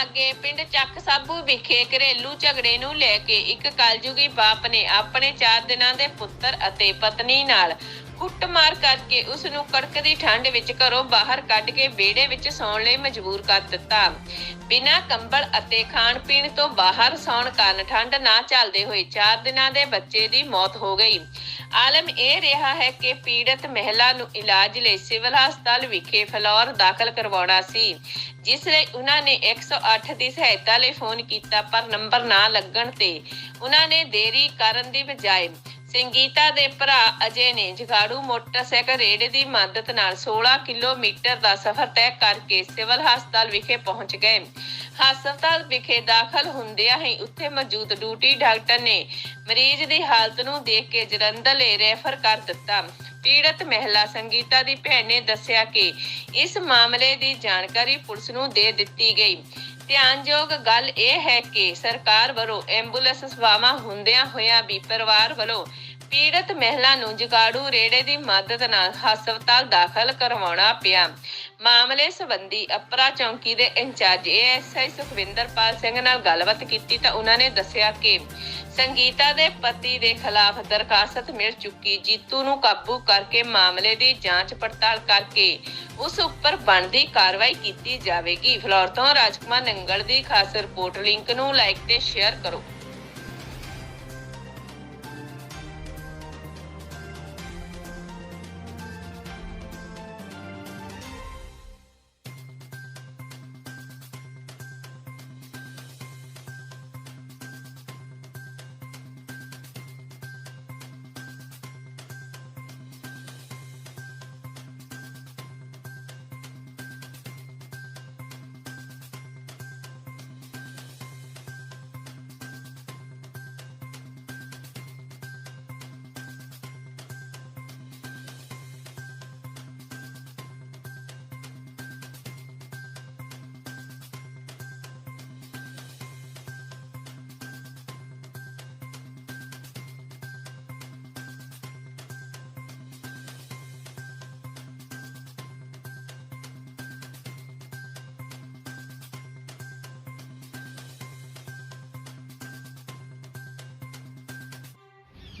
ਲਾਗੇ ਪਿੰਡ ਚੱਕ ਸਾਬੂ ਵਿਖੇ ਘਰੇਲੂ ਝਗੜੇ ਨੂੰ ਲੈ ਕੇ ਇੱਕ ਕਲਯੁਗੀ ਬਾਪ ਨੇ ਆਪਣੇ 4 ਦਿਨਾਂ ਦੇ ਪੁੱਤਰ ਅਤੇ ਪਤਨੀ ਨਾਲ ਕੁੱਟਮਾਰ ਕਰਕੇ ਉਸ ਨੂੰ ਕੜਕਦੀ ਠੰਡ ਵਿੱਚ ਘਰੋਂ ਬਾਹਰ ਕੱਢ ਕੇ ਵਿਹੜੇ ਵਿੱਚ ਸੌਣ ਲਈ ਮਜਬੂਰ ਕਰ ਦਿੱਤਾ। ਬਿਨਾਂ ਕੰਬਲ ਅਤੇ ਖਾਣ ਪੀਣ ਤੋਂ ਬਾਹਰ ਸੌਣ ਕਾਰਨ ਠੰਡ ਨਾ ਝੱਲਦੇ ਹੋਏ 4 ਦਿਨਾਂ ਦੇ ਬੱਚੇ ਦੀ ਮੌਤ ਹੋ ਗਈ। ਆਲਮ ਇਹ ਰਿਹਾ ਹੈ ਕਿ ਪੀੜਤ ਮਹਿਲਾ ਨੂੰ ਇਲਾਜ ਲਈ ਸਿਵਲ ਹਸਪਤਾਲ ਵਿਖੇ ਫਲੌਰ ਦਾਖਲ ਕਰਵਾਉਣਾ ਸੀ, ਜਿਸ ਲਈ ਉਹਨਾਂ ਨੇ 108 ਦੀ ਸਹਾਇਤਾ ਲਈ ਫੋਨ ਕੀਤਾ, ਪਰ ਨੰਬਰ ਨਾ ਲੱਗਣ ਤੇ ਉਹਨਾਂ ਨੇ ਦੇਰੀ ਕਰਨ ਦੀ ਬਜਾਏ ਸੰਗੀਤਾ ਦੇ ਭਰਾ ਅਜੇ ਨੇ ਜਗਾੜੂ ਮੋਟਰਸਾਈਕਲ ਰੇੜੇ ਦੀ ਮਦਦ ਨਾਲ 16 ਕਿਲੋਮੀਟਰ ਦਾ ਸਫ਼ਰ ਤੈਅ ਕਰਕੇ ਸਿਵਲ ਹਸਪਤਾਲ ਵਿਖੇ ਪਹੁੰਚ ਗਏ। ਹਸਪਤਾਲ ਵਿਖੇ ਦਾਖਲ ਹੁੰਦਿਆਂ ਹੀ ਉੱਥੇ ਮੌਜੂਦ ਡਿਊਟੀ ਡਾਕਟਰ ਨੇ ਮਰੀਜ਼ ਦੀ ਹਾਲਤ ਨੂੰ ਦੇਖ ਕੇ ਜਲੰਧਰ ਲਈ ਰੈਫਰ ਕਰ ਦਿੱਤਾ। ਪੀੜਤ ਮਹਿਲਾ ਸੰਗੀਤਾ ਦੀ ਭੈਣ ਨੇ ਦੱਸਿਆ ਕਿ ਇਸ ਮਾਮਲੇ ਦੀ ਜਾਣਕਾਰੀ ਪੁਲਿਸ ਨੂੰ ਦੇ ਦਿੱਤੀ ਗਈ। ਧਿਆਨਯੋਗ ਗੱਲ ਇਹ ਹੈ ਕਿ ਸਰਕਾਰ ਵੱਲੋਂ ਐਂਬੂਲੈਂਸ ਸੇਵਾਵਾਂ ਹੁੰਦਿਆਂ ਹੋਇਆਂ ਵੀ ਪਰਿਵਾਰ ਵੱਲੋਂ ਪੀੜਤ ਮਹਿਲਾ ਨੂੰ ਜਗਾੜੂ ਰੇੜੇ ਦੀ ਮਦਦ ਨਾਲ ਹਸਪਤਾਲ ਦਾਖਲ ਕਰਵਾਉਣਾ ਪਿਆ। ਮਾਮਲੇ ਸੰਬੰਧੀ ਅਪਰਾ ਚੌਂਕੀ ਦੇ ਇੰਚਾਰਜ ਏਐਸਆਈ ਸੁਖਵਿੰਦਰਪਾਲ ਸਿੰਘ ਨਾਲ ਗੱਲਬਾਤ ਕੀਤੀ ਤਾਂ ਉਹਨਾਂ ਨੇ ਦੱਸਿਆ ਕਿ ਸੰਗੀਤਾ ਦੇ ਪਤੀ ਦੇ ਖਿਲਾਫ ਦਰਖਾਸਤ ਮਿਲ ਚੁੱਕੀ, ਜੀਤੂ ਨੂੰ ਕਾਬੂ ਕਰਕੇ ਮਾਮਲੇ ਦੀ ਜਾਂਚ ਪੜਤਾਲ ਕਰਕੇ ਉਸ ਉੱਪਰ ਬਣਦੀ ਕਾਰਵਾਈ ਕੀਤੀ ਜਾਵੇਗੀ। ਫਲੋਰ ਤੋਂ ਰਾਜਕੁਮਾਰ ਨੰਗਲ ਦੀ ਖਾਸ ਰਿਪੋਰਟ, ਲਿੰਕ ਨੂੰ ਲਾਈਕ ਤੇ ਸ਼ੇਅਰ ਕਰੋ।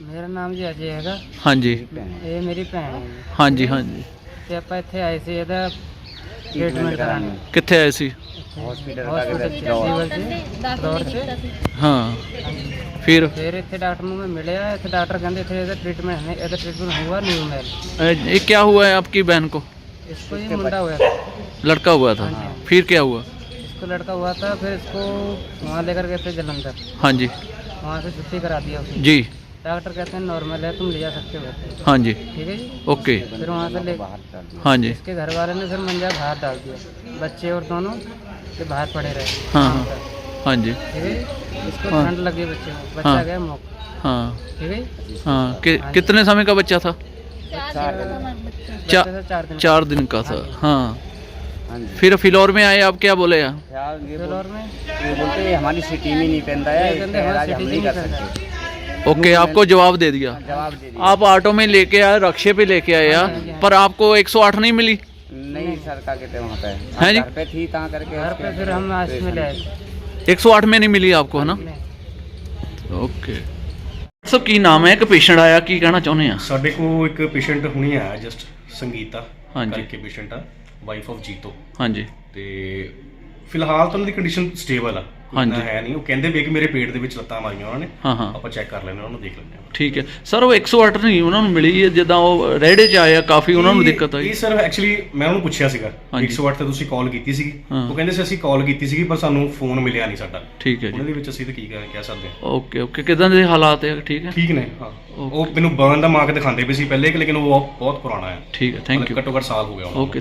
ਮੇਰਾ ਨਾਮ ਜੀ ਅਜੇ ਹੈਗਾ ਹਾਂਜੀ ਇਹ ਮੇਰੀ ਭੈਣ ਹੈ ਜੀ। ਹਾਂਜੀ ਹਾਂਜੀ ਤੇ ਆਪਾਂ ਇੱਥੇ ਆਏ ਸੀ ਇਹਦਾ ਟ੍ਰੀਟਮੈਂਟ ਕਰਾਉਣ ਕਿੱਥੇ ਆਏ ਸੀ ਹਸਪੀਟਲ ਚ ਸਿਵਲ ਚ ਫਲੋਰ ਚ ਹਾਂ ਫਿਰ ਫਿਰ ਇੱਥੇ ਡਾਕਟਰ ਨੂੰ ਮੈਂ ਮਿਲਿਆ ਇੱਥੇ ਡਾਕਟਰ ਕਹਿੰਦੇ ਇੱਥੇ ਇਹਦਾ ट्रीटमेंट है ਇਹਦਾ ट्रीटमेंट हुआ नहीं हुआ अ, ये क्या हुआ है आपकी बहन को इसको ये मुंडा हुआ था लड़का हुआ था हाँ। फिर क्या हुआ इसको लड़का हुआ था फिर इसको वहाँ लेकर गए थे जलंधर हाँ जी वहाँ से छुट्टी करा दिया उसने जी डॉक्टर कहते हैं नॉर्मल है तुम ले जा सकते हो। हाँ जी। ठीक है जी? ओके। फिर वहाँ से ले हाँ जी। इसके घर वाले ने फिर मंजा बाहर डाल दिया। बच्चे और दोनों के बाहर पड़े रहे। हाँ, हाँ। हाँ जी। ठीक है जी? इसको हाँ। ठंड लगी बच्चे को। बच्चा हाँ। गया मौक हाँ। ठीक है हाँ कि, कितने समय का बच्चा था? चार दिन चार दिन का। था। हाँ फिर फिलौर में आए आप क्या बोले यहाँ? फ्लोर में ये बोलते हैं हमारी सिटी में नहीं पहनता है हैं, हम नहीं कर सकते। ओके आपको जवाब दे दिया जवाब दे दिया आप ऑटो में लेके आए रक्षे पे लेके आए हाँ, यहाँ, हाँ। पर आपको 108 नहीं मिली नहीं सर का कहते वहाँ पे हैं जी? घर पे थी कहाँ करके घर पे उसके फिर हम आज में ले आए 108 में नहीं मिली आपको है ना नहीं। ਓਕੇ ਸਭ ਕੀ ਨਾਮ ਹੈ ਇੱਕ ਪੇਸ਼ੈਂਟ ਆਇਆ ਕੀ ਕਹਿਣਾ ਚਾਹੁੰਦੇ ਆ ਸਾਡੇ ਕੋਲ ਇੱਕ ਪੇਸ਼ੈਂਟ ਹੁਣੀ ਆਇਆ ਜਸਟ ਸੰਗੀਤਾ ਹਾਂਜੀ। ਕਰਕੇ ਪੇਸ਼ੈਂਟ ਆ ਵਾਈਫ ਆਫ ਜੀਤੋ ਹਾਂਜੀ ਤੇ ਫਿਲਹਾਲ ਤਾਂ ਉਹਨਾਂ ਦੀ ਕੰਡੀਸ਼ਨ ਸਟੇਬਲ ਆ ਕੋਈ ਹਾਂਜੀ। ਹੈ ਨਹੀਂ ਉਹ ਕਹਿੰਦੇ ਵੀ ਕਿ ਮੇਰੇ ਪੇਟ ਦੇ ਵਿੱਚ ਲੱਤਾਂ ਮਾਰੀਆਂ ਉਹਨਾਂ ਨੇ। ਹਾਂ ਹਾਂ। ਆਪਾਂ ਚੈੱਕ ਕਰ ਲੈਂਦੇ ਹਾਂ ਉਹਨੂੰ ਦੇਖ ਲੈਂਦੇ ਹਾਂ। ਠੀਕ ਹੈ। ਸਰ ਉਹ 108 ਨਹੀਂ ਉਹਨਾਂ ਨੂੰ ਮਿਲੀ ਹੈ ਜਿੱਦਾਂ ਉਹ ਰੇੜੇ 'ਚ ਆਇਆ ਕਾਫੀ ਉਹਨਾਂ ਨੂੰ ਦਿੱਕਤ ਆਈ। ਇਹ ਸਰ ਐਕਚੁਅਲੀ ਮੈਂ ਉਹਨੂੰ ਪੁੱਛਿਆ ਸੀਗਾ ਹਾਂਜੀ। 108 ਤੇ ਤੁਸੀਂ ਕਾਲ ਕੀਤੀ ਸੀਗੀ। ਹਾਂ। ਉਹ ਕਹਿੰਦੇ ਸੀ ਅਸੀਂ ਕਾਲ ਕੀਤੀ ਸੀਗੀ ਪਰ ਸਾਨੂੰ ਫੋਨ ਮਿਲਿਆ ਨਹੀਂ ਸਾਡਾ। ਠੀਕ ਹੈ ਜੀ। ਦੇ ਵਿੱਚ ਅਸੀਂ ਤਾਂ ਕੀ ਕਹਿ ਕਹਿ ਸਕਦੇ ਹਾਂ। ਓਕੇ ਓਕੇ ਕਿਦਾਂ ਦੇ ਹਾਲਾਤ ਹੈ? ਠੀਕ ਹੈ। ਠੀਕ ਨੇ ਹਾਂ। ਉਹ ਮੈਨੂੰ ਬਰਨ ਦਾ ਮਾਰਕ ਦਿਖਾਉਂਦੇ ਪਏ ਸੀ ਪਹਿਲੇ ਕਿ ਲੇਕਿਨ ਉਹ ਬਹੁਤ- ਪੁਰਾਣਾ ਹੈ। ਠੀਕ ਹੈ ਥੈਂਕ ਯੂ ਘੱਟੋ ਘੱਟ ਸਾਲ ਹੋ ਗਿਆ ਉਹਨਾਂ ਓਕੇ